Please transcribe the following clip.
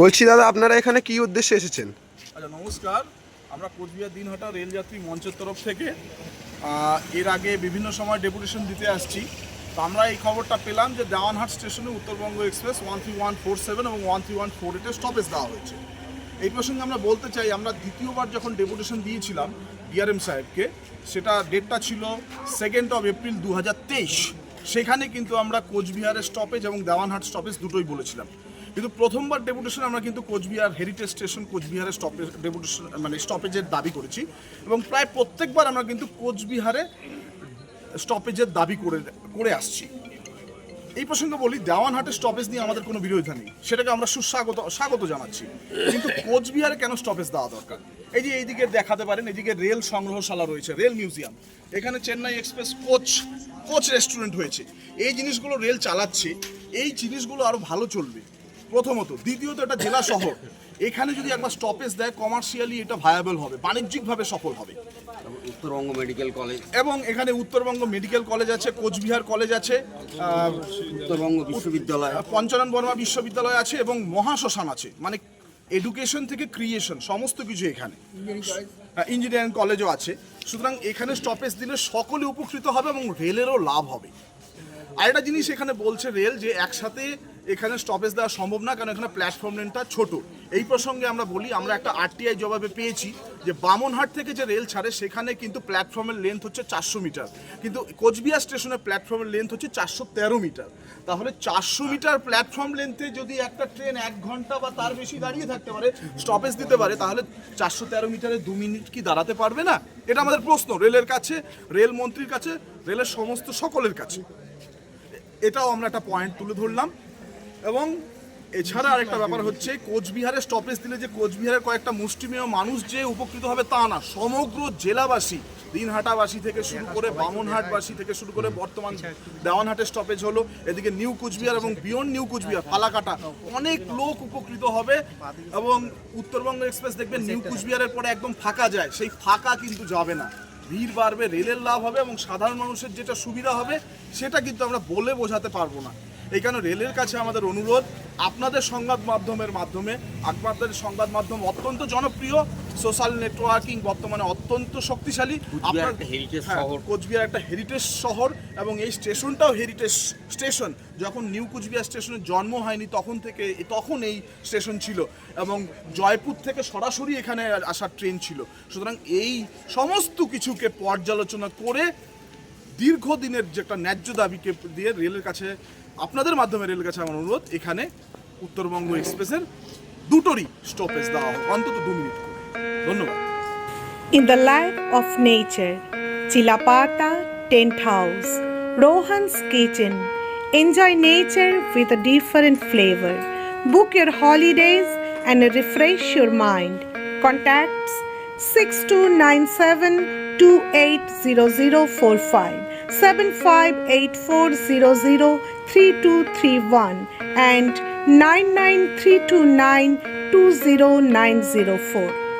বলছি দাদা, আপনারা এখানে কি উদ্দেশ্যে এসেছেন? আচ্ছা নমস্কার। আমরা কোচবিহার দিনহাটা রেলযাত্রী মঞ্চের তরফ থেকে এর আগে বিভিন্ন সময় ডেপুটেশন দিতে আসছি। তো আমরা এই খবরটা পেলাম যে দেওয়ানহাট স্টেশনে Uttarbanga express one three one four seven এবং ওয়ান থ্রি ওয়ান ফোর এইটে স্টপেজ দেওয়া হয়েছে। এই প্রসঙ্গে আমরা বলতে চাই, আমরা দ্বিতীয়বার যখন ডেপুটেশন দিয়েছিলাম ডিআরএম সাহেবকে, সেটা ডেটটা ছিল সেকেন্ড অফ এপ্রিল দু হাজার তেইশ। সেখানে কিন্তু আমরা কোচবিহারের স্টপেজ এবং দেওয়ানহাট স্টপেজ দুটোই বলেছিলাম। কিন্তু প্রথমবার ডেপুটেশন আমরা কিন্তু কোচবিহার হেরিটেজ স্টেশন কোচবিহারের স্টপেজ ডেপুটেশন মানে স্টপেজের দাবি করেছি। এবং প্রায় প্রত্যেকবার আমরা কিন্তু কোচবিহারে স্টপেজের দাবি করে করে আসছি। এই প্রসঙ্গে বলি দেওয়ানহাটের স্টপেজ নিয়ে আমাদের কোনো বিরোধিতা নেই। সেটাকে আমরা সুস্বাগত, স্বাগত জানাচ্ছি। কিন্তু কোচবিহারে কেন স্টপেজ দেওয়া দরকার? এই যে এইদিকে দেখাতে পারেন, এদিকে রেল সংগ্রহশালা রয়েছে, রেল মিউজিয়াম। এখানে Chennai express coach coach restaurant হয়েছে। এই জিনিসগুলো রেল চালাচ্ছে, এই জিনিসগুলো আরও ভালো চলবে। প্রথমত দ্বিতীয়ত এটা জেলা শহর। এখানে যদি একবার স্টপেজ দেয় কমার্শিয়ালি এটা ভায়াবল হবে বাণিজ্যিকভাবে সফল হবে। উত্তরবঙ্গ মেডিকেল কলেজ এবং এখানে উত্তরবঙ্গ মেডিকেল কলেজ আছে কোচবিহার কলেজ আছে উত্তরবঙ্গ বিশ্ববিদ্যালয়। পঞ্চানন বর্মা বিশ্ববিদ্যালয় আছে এবং মহাশ্মশান আছে। মানে এডুকেশন থেকে ক্রিয়েশন সমস্ত কিছু এখানে। ইঞ্জিনিয়ারিং কলেজও আছে। সুতরাং এখানে স্টপেজ দিলে সকলে উপকৃত হবে এবং রেলেরও লাভ হবে। আরেকটা জিনিস এখানে বলছে রেল যে একসাথে এখানে স্টপেজ দেওয়া সম্ভব না, কারণ এখানে প্ল্যাটফর্ম লেনটা ছোট। এই প্রসঙ্গে আমরা বলি, আমরা একটা আরটিআই জবাবে পেয়েছি যে বামনহাট থেকে যে রেল ছাড়ে, সেখানে কিন্তু প্ল্যাটফর্মের লেন্থ হচ্ছে চারশো মিটার। কিন্তু কোচবিহার স্টেশনের প্ল্যাটফর্মের লেন্থ হচ্ছে চারশো তেরো মিটার। তাহলে চারশো মিটার প্ল্যাটফর্ম লেন্থে যদি একটা ট্রেন এক ঘণ্টা বা তার বেশি দাঁড়িয়ে থাকতে পারে স্টপেজ দিতে পারে, তাহলে চারশো তেরো মিটারে দু মিনিট কি দাঁড়াতে পারবে না? এটা আমাদের প্রশ্ন রেলের কাছে রেল মন্ত্রীর কাছে রেলের সমস্ত সকলের কাছে। এটাও আমরা একটা পয়েন্ট তুলে ধরলাম। এবং এছাড়া আরেকটা ব্যাপার হচ্ছে, কোচবিহারে স্টপেজ দিলে যে কোচবিহারের কয়েকটা মুষ্টিমেয় মানুষ যে উপকৃত হবে তা না। সমগ্র জেলাবাসী, দিনহাটাবাসী থেকে শুরু করে বামনহাটবাসী থেকে শুরু করে বর্তমান দেওয়ানহাটের স্টপেজ হলো, এদিকে নিউ কুচবিহার এবং বিয়ন্ড নিউ কুচবিহার, ফালাকাটা, অনেক লোক উপকৃত হবে এবং উত্তরবঙ্গ এক্সপ্রেস দেখবেন নিউ কুচবিহারের পরে একদম ফাঁকা যায়, সেই ফাঁকা কিন্তু যাবে না। ভিড় বাড়বে, রেলের লাভ হবে এবং সাধারণ মানুষের যেটা সুবিধা হবে, সেটা কিন্তু আমরা বলে বোঝাতে পারব না। এই কারণে রেলের কাছে আমাদের অনুরোধ আপনাদের সংবাদ মাধ্যমের মাধ্যমে আপনাদের সংবাদ মাধ্যম অত্যন্ত জনপ্রিয় সোশ্যাল নেটওয়ার্কিং বর্তমানে অত্যন্ত শক্তিশালী। কোচবিহার আপনার- একটা হ্যাঁ, কোচবিহার একটা হেরিটেজ শহর এবং এই স্টেশনটাও হেরিটেজ স্টেশন যখন নিউ কোচবিহার স্টেশনের জন্ম হয়নি তখন থেকে তখন এই স্টেশন ছিল এবং জয়পুর থেকে সরাসরি এখানে আসার ট্রেন ছিল। সুতরাং এই সমস্ত কিছুকে পর্যালোচনা করে দীর্ঘদিনের যে একটা ন্যায্য দাবিকে দিয়ে রেলের কাছে আপনাদের মাধ্যমে রেল কাছে আমার অনুরোধ, এখানে উত্তরবঙ্গ এক্সপ্রেসের দুটোরই স্টপেজ দেওয়া হোক, অন্তত দু মিনিট ধন্যবাদ। In the life of nature Chilapata tent house Rohan's kitchen enjoy nature with a different flavour book your holidays and refresh your mind contacts six two nine seven two eight zero zero four five 7584003231 and 9932920904.